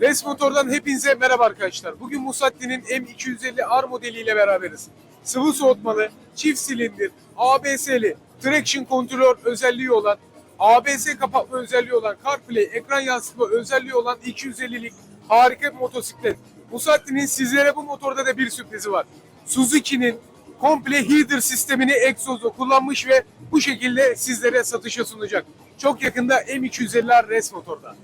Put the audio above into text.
Res Motor'dan hepinize merhaba arkadaşlar. Bugün Musatti'nin M250R modeliyle beraberiz. Sıvı soğutmalı, çift silindir, ABS'li, traction kontrolör özelliği olan, ABS kapatma özelliği olan, CarPlay, ekran yansıtma özelliği olan 250'lik harika bir motosiklet. Musatti'nin sizlere bu motorda da bir sürprizi var. Suzuki'nin komple heater sistemini egzozda kullanmış ve bu şekilde sizlere satışa sunacak. Çok yakında M250'ler Res Motor'da.